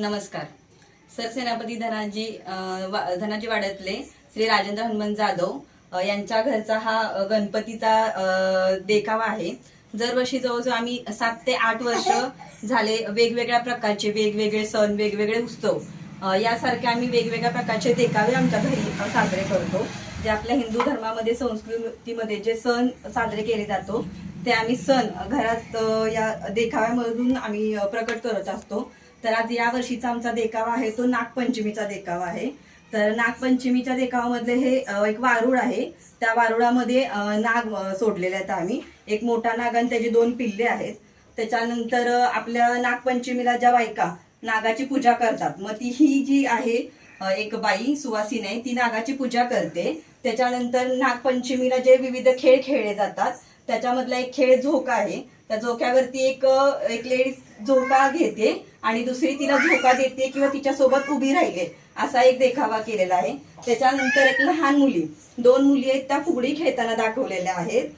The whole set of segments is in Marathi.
नमस्कार. सरसेनापती धनाजी वा- धनाजी वाड्यातले श्री राजेंद्र हनुमान जाधव यांच्या घरचा हा गणपतीचा देखावा आहे. दरवर्षी जवळजवळ आम्ही सात ते आठ वर्ष झाले वेगवेगळ्या प्रकारचे वेगवेगळे सण वेगवेगळे उत्सव यासारखे आम्ही वेगवेगळ्या प्रकारचे देखावे आमच्या घरी साजरे करतो. जे आपल्या हिंदू धर्मामध्ये संस्कृतीमध्ये जे सण साजरे केले जातो ते आम्ही सण घरात या देखाव्यामधून आम्ही प्रकट करत असतो. तर आज या वर्षीचा आमचा देखावा आहे तो नागपंचमीचा देखावा आहे. तर नागपंचमीच्या देखावामधले हे एक वारुळ आहे. त्या वारुळामध्ये नाग सोडलेले आहेत आम्ही. एक मोठा नाग आणि त्याचे दोन पिल्ले आहेत. त्याच्यानंतर आपल्या नागपंचमीला ज्या बायका नागाची पूजा करतात मग ती ही जी आहे एक बाई सुवासिनी आहे ती नागाची पूजा करते. त्याच्यानंतर नागपंचमीला जे विविध खेळ खेळले जातात त्याच्यामधला एक खेळ झोका आहे. त्या झोक्यावरती एक एक लेडीज झोका घेते आणि दुसरी तिला झोका देते किंवा तिच्यासोबत उभी राहिले असा एक देखावा केलेला आहे. त्याच्यानंतर एक लहान मुली दोन मुली आहेत त्या फुगडी खेळताना दाखवलेल्या आहेत.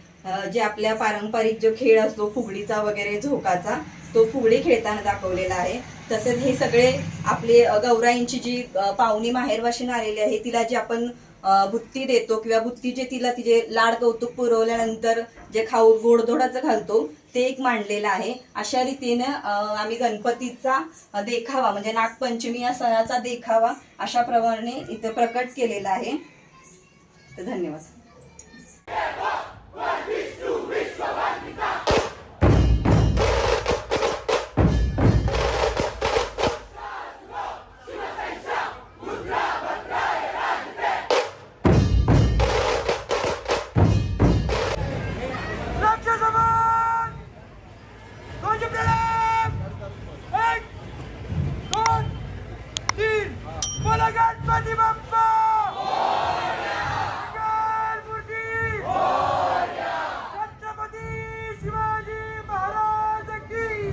जे आपल्या पारंपरिक जो खेळ असतो फुगडीचा वगैरे झोकाचा तो फुगडी खेळताना दाखवलेला आहे. तसेच हे सगळे आपले गौराईंची जी पाहुणी माहेरवाशीन आलेली आहे तिला जी आपण बुत्ती देतो किंवा बुत्ती जे तिला तिचे लाड कौतुक पुरवल्यानंतर जे खाऊ गोडधोडाचं घालतो ते एक मांडलेलं आहे. अशा रीतीनं आम्ही गणपतीचा देखावा म्हणजे नागपंचमी या सणाचा देखावा अशा प्रमाणे इथं प्रकट केलेला आहे. तर धन्यवाद.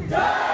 জয়